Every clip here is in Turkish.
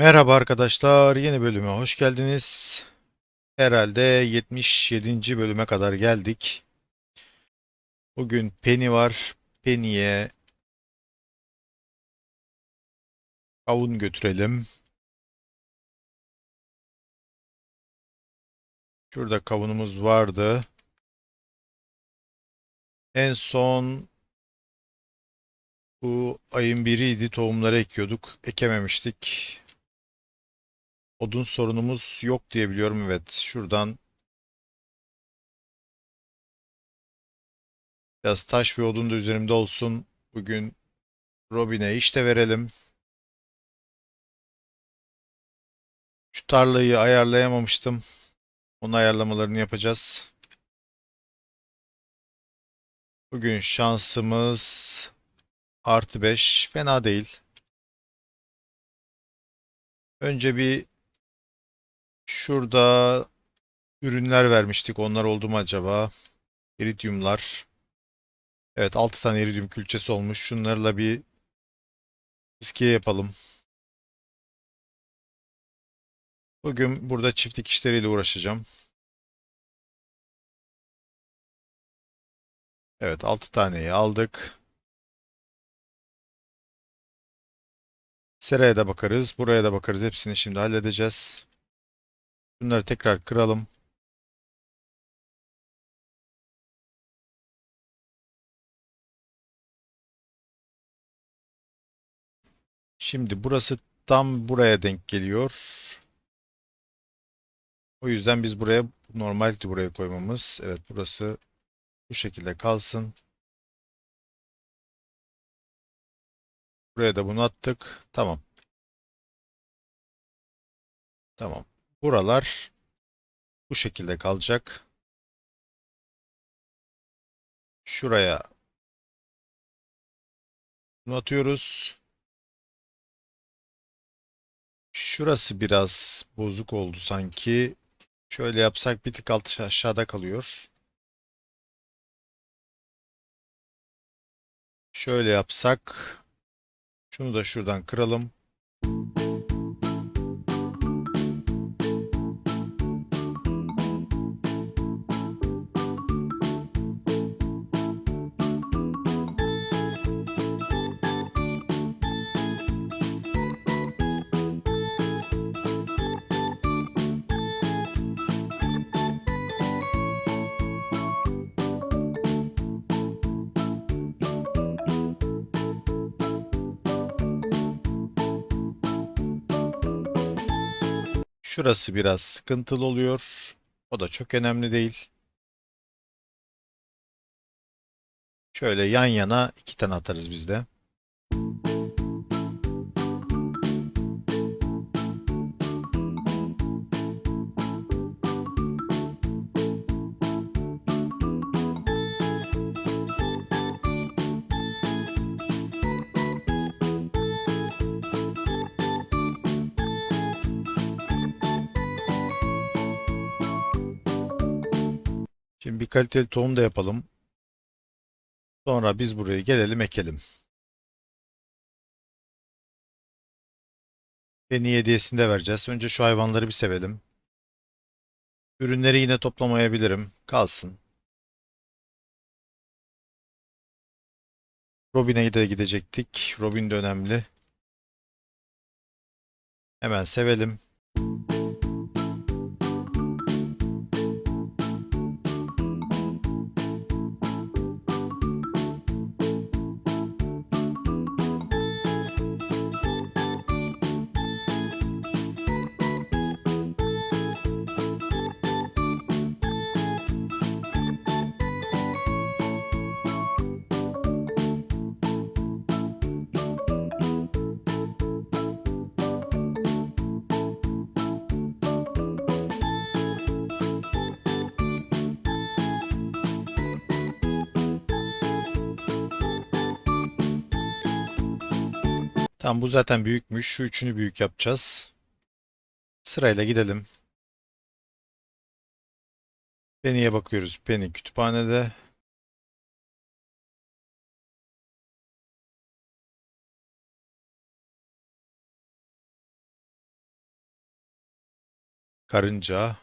Merhaba arkadaşlar, yeni bölüme hoş geldiniz. Herhalde 77. bölüme kadar geldik. Bugün Penny var. Penny'e kavun götürelim. Şurada kavunumuz vardı. En son bu ayın biriydi. Tohumları ekiyorduk. Ekememiştik. Odun sorunumuz yok diye biliyorum. Evet, şuradan biraz taş ve odun da üzerimde olsun. Bugün Robin'e iş de verelim. Şu tarlayı ayarlayamamıştım. Onun ayarlamalarını yapacağız. Bugün şansımız artı 5. Fena değil. Önce bir şurada ürünler vermiştik. Onlar oldu mu acaba? İridyumlar. Evet 6 tane iridyum külçesi olmuş. Şunlarla bir iskiye yapalım. Bugün burada çiftlik işleriyle uğraşacağım. Evet 6 taneyi aldık. Seraya da bakarız. Buraya da bakarız. Hepsini şimdi halledeceğiz. Bunları tekrar kıralım. Şimdi burası tam buraya denk geliyor. O yüzden biz buraya normal buraya koymamız. Evet burası bu şekilde kalsın. Buraya da bunu attık. Tamam. Tamam. Buralar bu şekilde kalacak. Şuraya bunu atıyoruz. Şurası biraz bozuk oldu sanki. Şöyle yapsak bir tık alt aşağıda kalıyor. Şöyle yapsak. Şunu da şuradan kıralım. Şurası biraz sıkıntılı oluyor. O da çok önemli değil. Şöyle yan yana iki tane atarız biz de. Kaliteli tohum da yapalım. Sonra biz buraya gelelim ekelim. En iyi hediyesini de vereceğiz. Önce şu hayvanları bir sevelim. Ürünleri yine toplamayabilirim. Kalsın. Robin'e de gidecektik. Robin de önemli. Hemen sevelim. Tamam bu zaten büyükmüş. Şu üçünü büyük yapacağız. Sırayla gidelim. Penny'e bakıyoruz. Penny kütüphanede. karınca,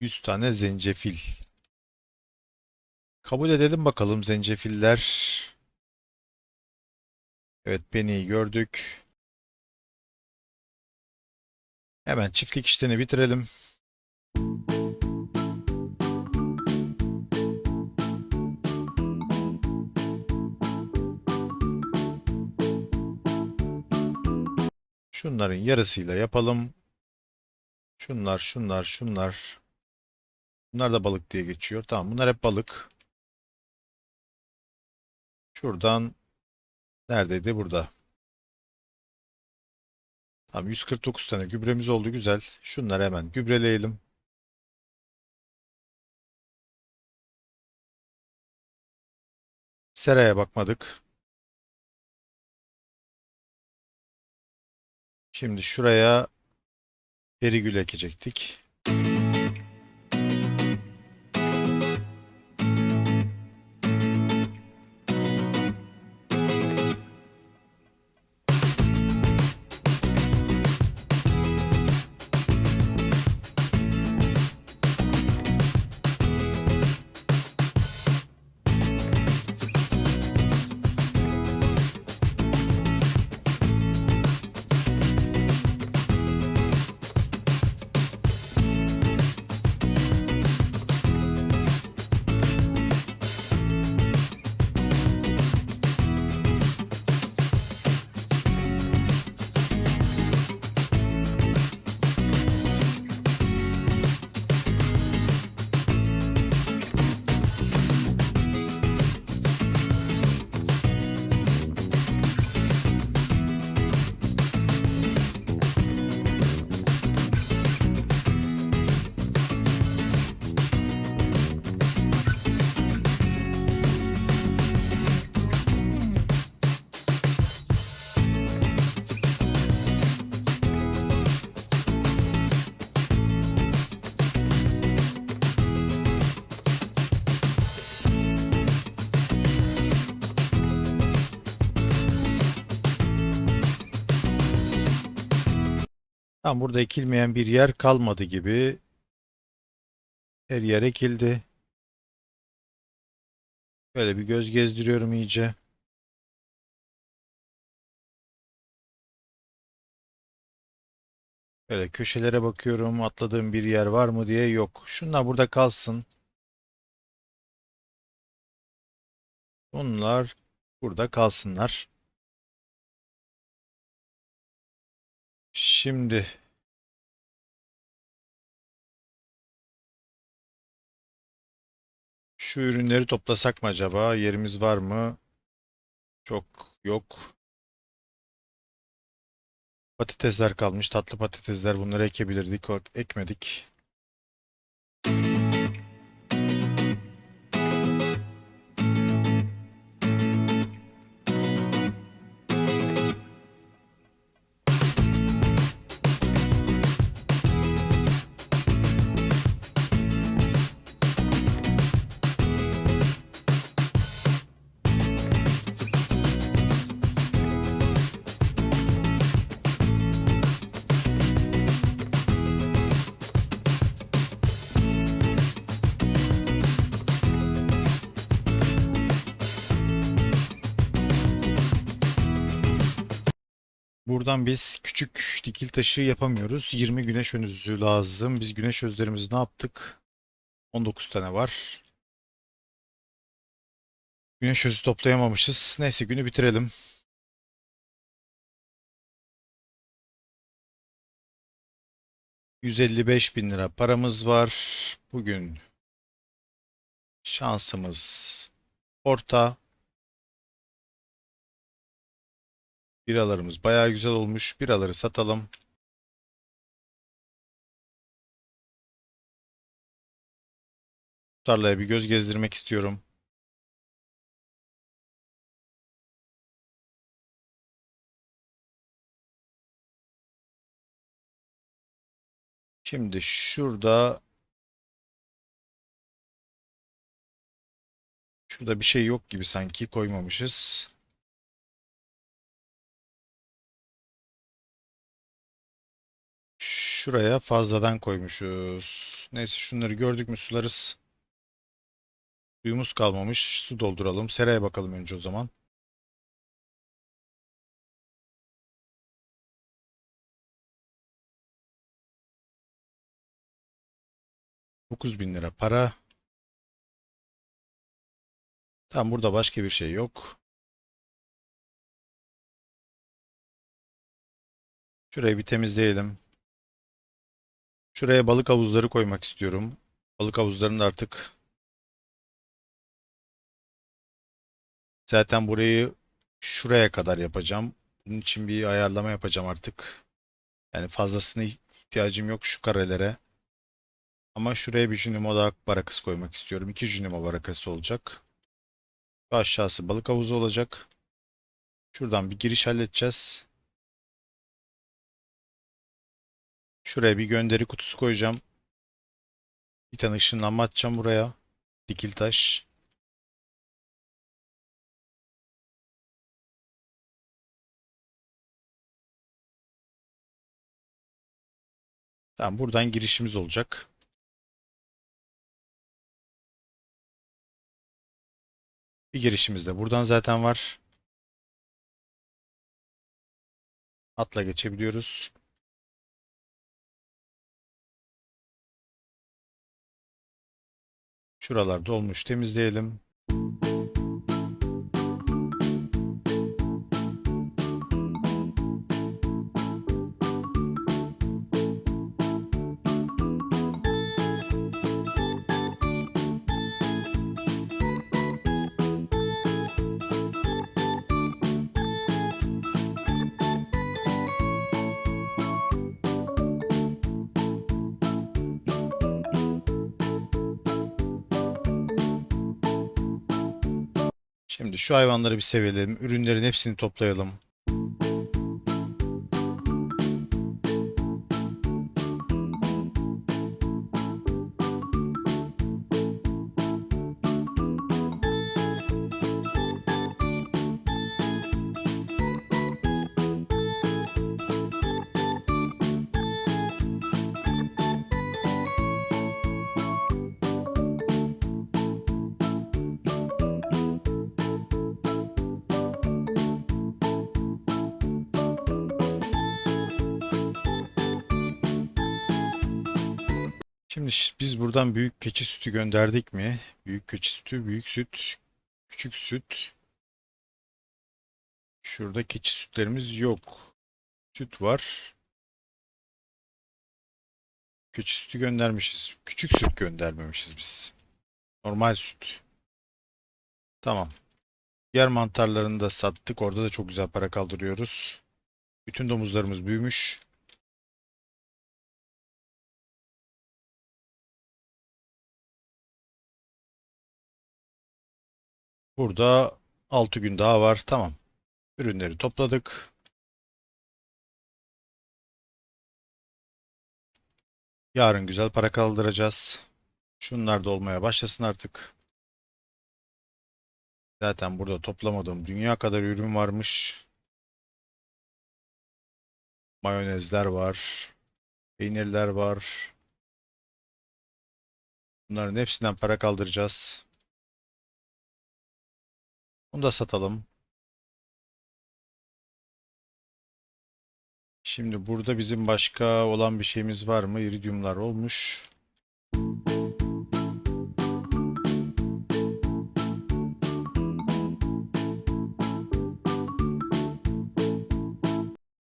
100 tane zencefil. Kabul edelim bakalım zencefiller. Evet beni gördük. Hemen çiftlik işlerini bitirelim. Şunların yarısıyla yapalım. Şunlar, şunlar, şunlar. Bunlar da balık diye geçiyor. Tamam bunlar hep balık. Şuradan neredeydi? Burada. Tamam 149 tane gübremiz oldu güzel. Şunları hemen gübreleyelim. Seraya bakmadık. Şimdi şuraya perigül ekecektik. Tam burada ekilmeyen bir yer kalmadı gibi. Her yer ekildi. Böyle bir göz gezdiriyorum iyice. Böyle köşelere bakıyorum. Atladığım bir yer var mı diye yok. Şunlar burada kalsın. Bunlar burada kalsınlar. Şimdi şu ürünleri toplasak mı acaba? Yerimiz var mı? Çok yok. Patatesler kalmış. Tatlı patatesler. Bunları ekebilirdik. Ekmedik. Buradan biz küçük dikil taşı yapamıyoruz. 20 güneş özü lazım. Biz güneş özlerimizi ne yaptık? 19 tane var. Güneş özü toplayamamışız. Neyse günü bitirelim. ...155 bin lira paramız var. Bugün şansımız orta. Biralarımız bayağı güzel olmuş. Biraları satalım. Tarlaya bir göz gezdirmek istiyorum. Şimdi şurada şurada bir şey yok gibi sanki koymamışız. Şuraya fazladan koymuşuz. Neyse şunları gördük mü sularız. Suyumuz kalmamış. Su dolduralım. Seraya bakalım önce o zaman. Dokuz bin lira para. Tam burada başka bir şey yok. Şurayı bir temizleyelim. Şuraya balık havuzları koymak istiyorum. Balık havuzlarını da artık zaten burayı şuraya kadar yapacağım. Bunun için bir ayarlama yapacağım artık. Yani fazlasına ihtiyacım yok şu karelere. Ama şuraya bir Junimo daha barakası koymak istiyorum. İki Junimo barakası olacak. Şu aşağısı balık havuzu olacak. Şuradan bir giriş halledeceğiz. Şuraya bir gönderi kutusu koyacağım. Bir tane ışınlanma atacağım buraya. Dikil taş. Tamam buradan girişimiz olacak. Bir girişimiz de buradan zaten var. Atla geçebiliyoruz. Şuralar dolmuş temizleyelim. Şimdi şu hayvanları bir sevelim. Ürünlerin hepsini toplayalım. Şimdi biz buradan büyük keçi sütü gönderdik mi? Büyük keçi sütü, büyük süt, küçük süt. Şurada keçi sütlerimiz yok. Süt var. Keçi sütü göndermişiz. Küçük süt göndermemişiz biz. Normal süt. Tamam. Diğer mantarlarını da sattık. Orada da çok güzel para kaldırıyoruz. Bütün domuzlarımız büyümüş. Burada 6 gün daha var. Tamam. Ürünleri topladık. Yarın güzel para kaldıracağız. Şunlar da olmaya başlasın artık. Zaten burada toplamadığım dünya kadar ürün varmış. Mayonezler var. Peynirler var. Bunların hepsinden para kaldıracağız. Bunu da satalım. Şimdi burada bizim başka olan bir şeyimiz var mı? İridiumlar olmuş.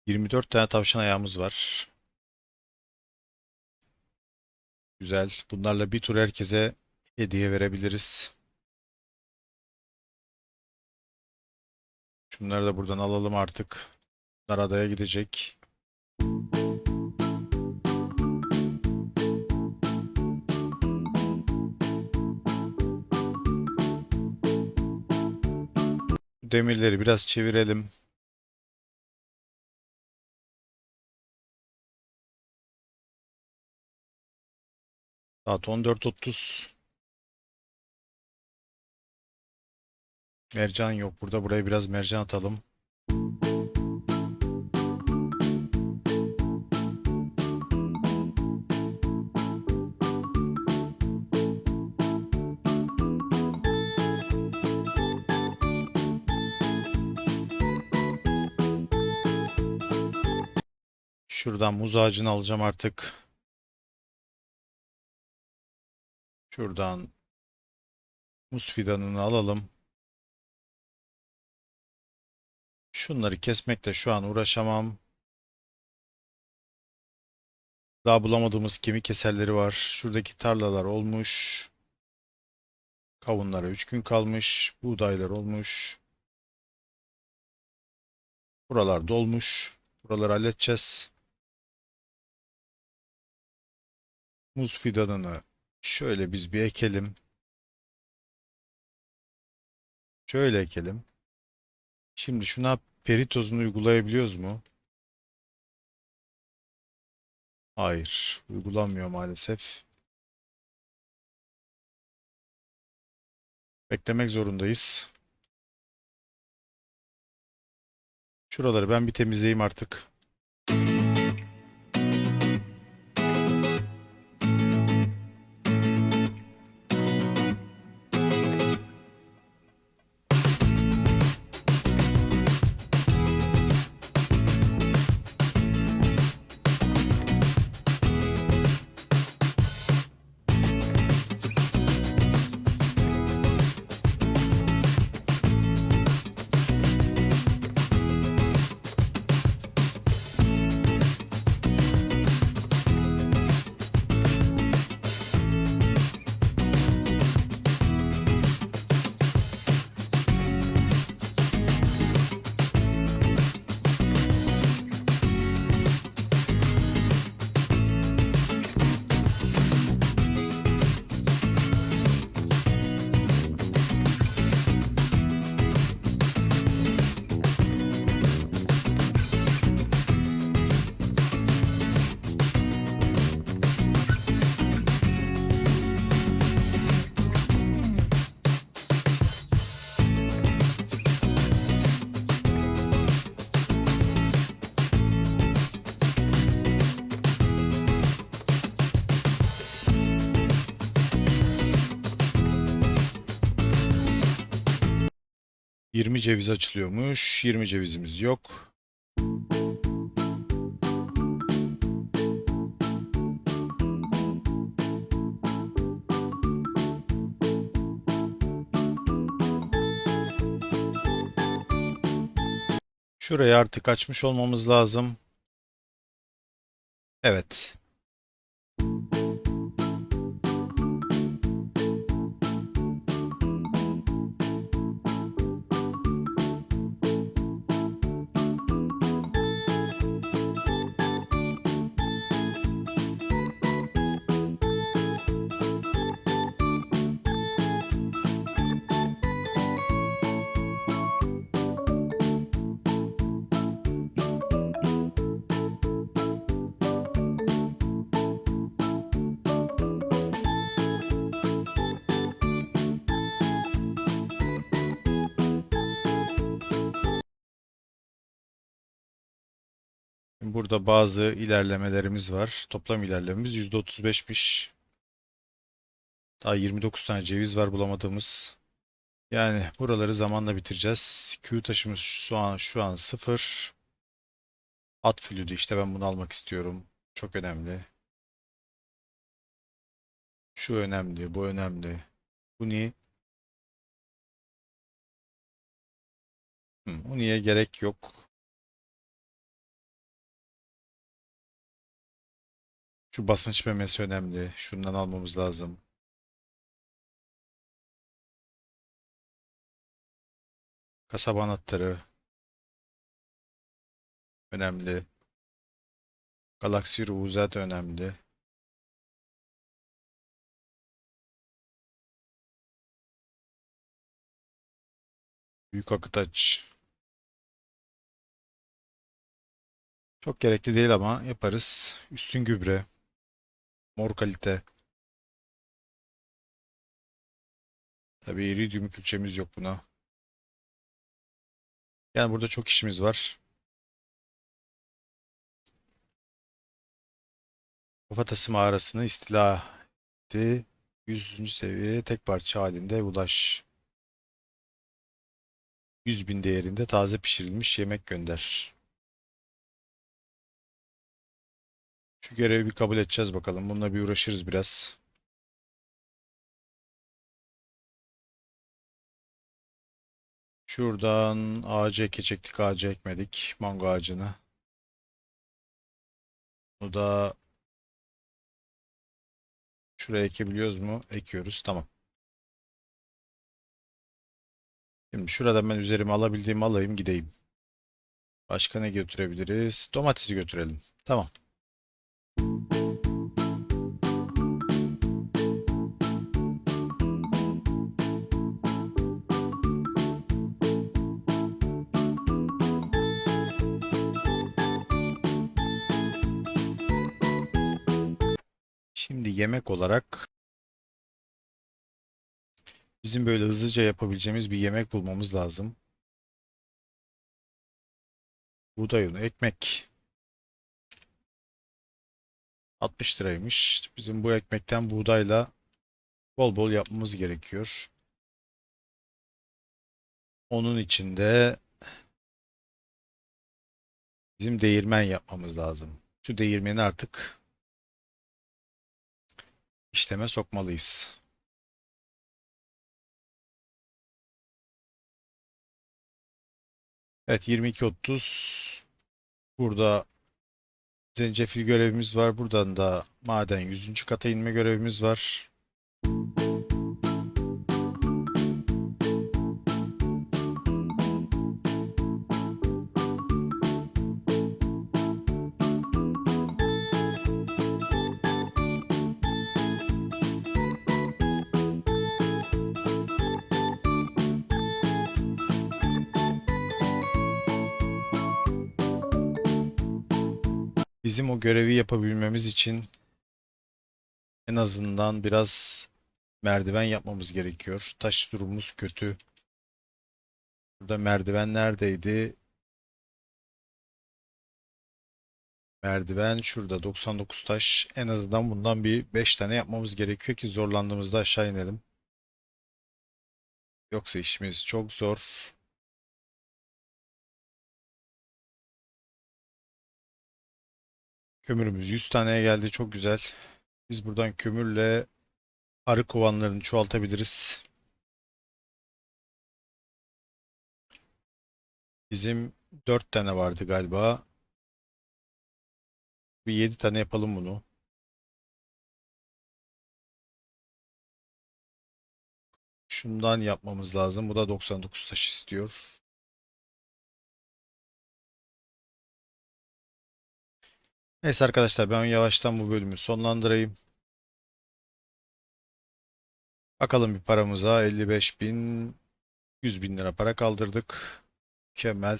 Yirmi dört tane tavşan ayağımız var. Güzel. Bunlarla bir tur herkese hediye verebiliriz. Şunları da buradan alalım artık. Bunlar adaya gidecek. Demirleri biraz çevirelim. Saat 14.30. Mercan yok burada. Buraya biraz mercan atalım. Şuradan muz ağacını alacağım artık. Şuradan muz fidanını alalım. Şunları kesmekle şu an uğraşamam. Daha bulamadığımız kemik keserleri var. Şuradaki tarlalar olmuş. Kavunlara 3 gün kalmış. Buğdaylar olmuş. Buralar dolmuş. Buraları halledeceğiz. Muz fidanını şöyle biz bir ekelim. Şöyle ekelim. Şimdi şuna peri tozunu uygulayabiliyoruz mu? Hayır, uygulanmıyor maalesef. Beklemek zorundayız. Şuraları ben bir temizleyeyim artık. Yirmi ceviz açılıyormuş. 20 cevizimiz yok. Şurayı artık açmış olmamız lazım. Evet. Burada bazı ilerlemelerimiz var. Toplam ilerlememiz %35'miş. Daha 29 tane ceviz var bulamadığımız. Yani buraları zamanla bitireceğiz. Q taşımız şu an şu an 0. At flütü işte ben bunu almak istiyorum. Çok önemli. Şu önemli, bu önemli. Bu niye? Hı, bu niye gerek yok. Şu basınç memesi önemli. Şundan almamız lazım. Kasaba anahtarı önemli. Galaksi ruhu zaten önemli. Büyük akıtaç. Çok gerekli değil ama yaparız. Üstün gübre. Mor kalite. Tabii iridium külçemiz yok buna. Yani burada çok işimiz var. Kafatası mağarasını istila etti. 100. seviyeye tek parça halinde ulaş. 100 bin değerinde taze pişirilmiş yemek gönder. Şu görevi bir kabul edeceğiz bakalım. Bununla bir uğraşırız biraz. Şuradan ağacı ekecektik. Ağacı ekmedik. Mango ağacını. Bunu da şuraya ekebiliyoruz mu? Ekiyoruz. Tamam. Şimdi şuradan ben üzerime alabildiğimi alayım gideyim. Başka ne götürebiliriz? Domatesi götürelim. Tamam. Şimdi yemek olarak bizim böyle hızlıca yapabileceğimiz bir yemek bulmamız lazım. Buğday unu, ekmek. 60 liraymış. Bizim bu ekmekten buğdayla bol bol yapmamız gerekiyor. Onun için de bizim değirmen yapmamız lazım. Şu değirmeni artık işleme sokmalıyız. Evet 22.30 burada zencefil görevimiz var. Buradan da maden 100. kata inme görevimiz var. Bizim o görevi yapabilmemiz için en azından biraz merdiven yapmamız gerekiyor. Taş durumumuz kötü. Burada merdiven neredeydi? Merdiven şurada 99 taş. En azından bundan bir 5 tane yapmamız gerekiyor ki zorlandığımızda aşağı inelim. Yoksa işimiz çok zor. Kömürümüz 100 taneye geldi. Çok güzel. Biz buradan kömürle arı kovanlarını çoğaltabiliriz. Bizim 4 tane vardı galiba. Bir 7 tane yapalım bunu. Şundan yapmamız lazım. Bu da 99 taş istiyor. Neyse arkadaşlar ben yavaştan bu bölümü sonlandırayım. Bakalım bir paramıza 55 bin 100 bin lira para kaldırdık. Mükemmel.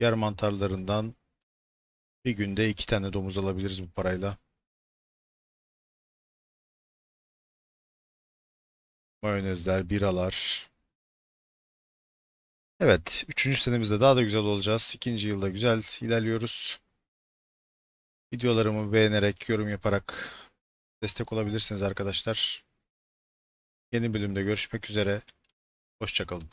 Yer mantarlarından bir günde iki tane domuz alabiliriz bu parayla. Mayonezler, biralar. Evet, üçüncü senemizde daha da güzel olacağız. İkinci yılda güzel ilerliyoruz. Videolarımı beğenerek, yorum yaparak destek olabilirsiniz arkadaşlar. Yeni bölümde görüşmek üzere. Hoşçakalın.